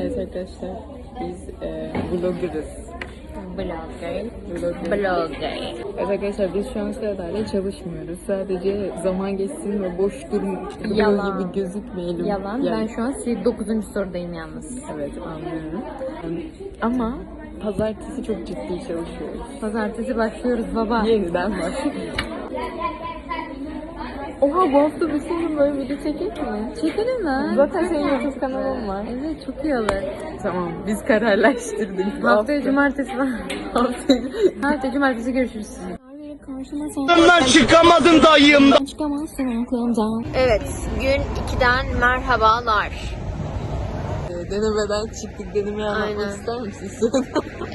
Evet arkadaşlar biz e, vloggerız. Blogger. Blogger. Evet arkadaşlar biz şu an Seda'yla çalışmıyoruz. Sadece zaman geçsin ve boş Yalan. gibi gözükmeyelim. Yalan. Yani- Ben şu an 9. sorudayım yalnız. Evet anlıyorum. Ama pazartesi çok ciddi çalışıyoruz. Pazartesi başlıyoruz baba. Yeniden başlıyoruz. Oha bu hafta bir senin böyle video çekeyim mi? Çekelim lan. Zaten senin YouTube kanalın var. Evet çok iyi olur. Tamam biz kararlaştırdık. Bu Haftaya cumartesi var. Haftaya Haftaya cumartesi görüşürüz. Bundan çıkamadım dayımdan. Evet. Gün 2'den merhabalar. e, denemeden çıktık. Denemeyi Aynen. anlatmak ister misin?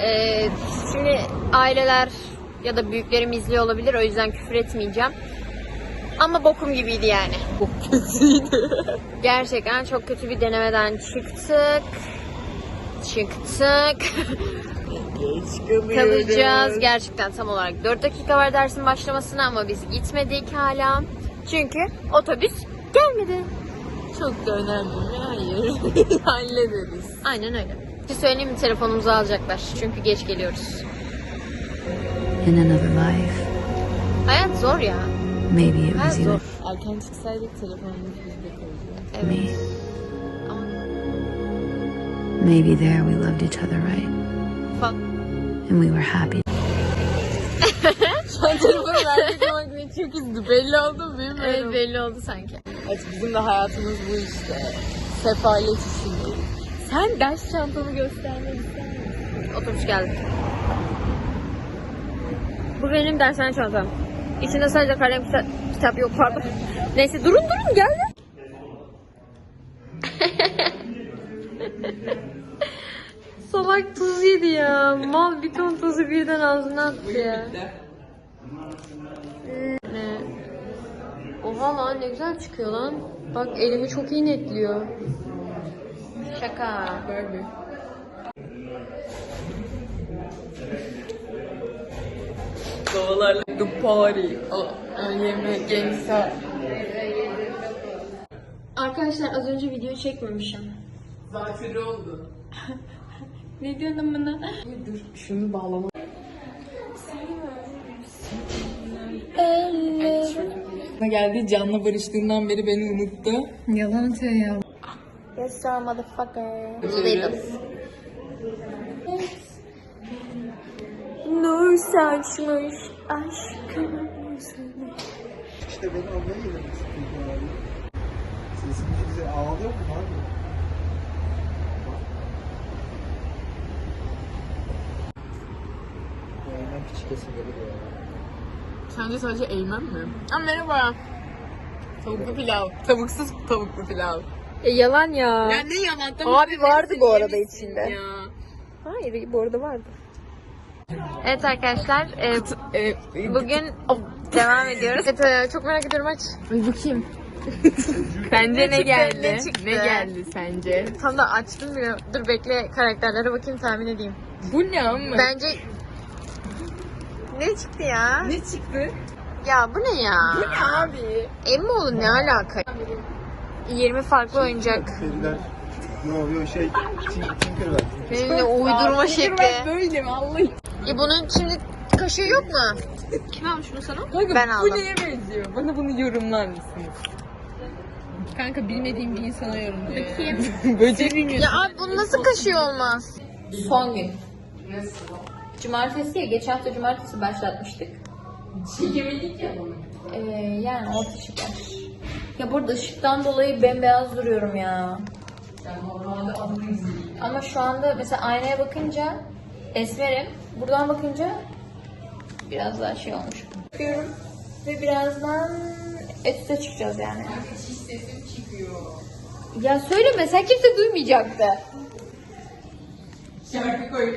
Ee, şimdi aileler ya da büyüklerim izliyor olabilir. O yüzden küfür etmeyeceğim. Ama bokum gibiydi yani. Çok kötüydü. Gerçekten çok kötü bir denemeden çıktık. Çıktık. Geç. Kalacağız. Gerçekten tam olarak 4 dakika var dersin başlamasına ama biz gitmedik hala. Çünkü otobüs gelmedi. Çok da önemli mi? Hayır. Hallederiz. Aynen öyle. Bir söyleyeyim mi telefonumuzu alacaklar. Çünkü geç geliyoruz. In another life, Hayat zor ya. Maybe it was you Erken çıksaydık telefonumuz bizde kalacak. and me. Maybe there we loved each other right, Fuck. and we were happy. Telefonu çok üzdü. Belli oldu bilmiyorum. Evet belli oldu sanki. Evet bizim de hayatımız bu işte. Sefalet içindeyiz. Sen ders çantanı göstermek ister misin? Otobüs geldi. Bu benim dershane çantam. İçinde sadece kalem kitap, kitap yok pardon. Neyse durun durun geldi. Salak tuz yedi ya. Mal bir ton tuzu birden ağzına attı ya. Ne? Oha lan ne güzel çıkıyor lan. Bak elimi çok iyi netliyor. Şaka. Böyle. Kovalarla the party. O, yemek, gangsta. Arkadaşlar az önce video çekmemişim. Zatürre oldu. Ne diyorsun bana? Dur şunu bağlama. geldi canla barıştığından beri beni unuttu. Yalan atıyor ya. Yes sir motherfucker. Nur saçmış aşkım. İşte beni abi. Sesim güzel ağlıyor mu abi? Yayından küçük kesim gelir ya. Sence sadece eğmem mi? Aa, merhaba. Tavuklu pilav. Tavuksuz tavuklu pilav. E, yalan ya. Ya ne yalan tabii. Abi vardı bu arada içinde. Ya. Hayır bu arada vardı. Evet arkadaşlar e, E, bugün devam ediyoruz. Evet, e, çok merak ediyorum aç. Ay bakayım. Sence ne, çıktı, geldi? ne çıktı? geldi sence? Tam da açtım bile. Dur bekle karakterlere bakayım tahmin edeyim. Bu ne ama? Bence ne çıktı ya? Ne çıktı? Ya bu ne ya? Bu ne abi? Emmoğlu ne alaka? 20 farklı oyuncak. Yo yo şey. Tin- Tinkerbell. Benimle uydurma şekli. Böyle mi Allah? E bunun şimdi kaşığı yok mu? Kim almış bunu sana? Kanka Ben bu aldım. neye benziyor? Bana bunu yorumlar mısınız? Kanka bilmediğim bir insana yorumluyor Bakayım. Böcek bilmiyorsun. Ya abi bunun nasıl kaşığı olmaz? Son gün. Cumartesi ya geçen hafta cumartesi başlatmıştık. Çekemedik ya bunu. Ee, yani orta ışıklar. Ya burada ışıktan dolayı bembeyaz duruyorum ya. Yani normalde adını izleyeyim. Ama şu anda mesela aynaya bakınca esmerim. Buradan bakınca biraz daha şey olmuş. Bakıyorum ve birazdan etüte çıkacağız yani. Hiç sesim çıkıyor. Ya söyleme sen kimse duymayacaktı. Şarkı koy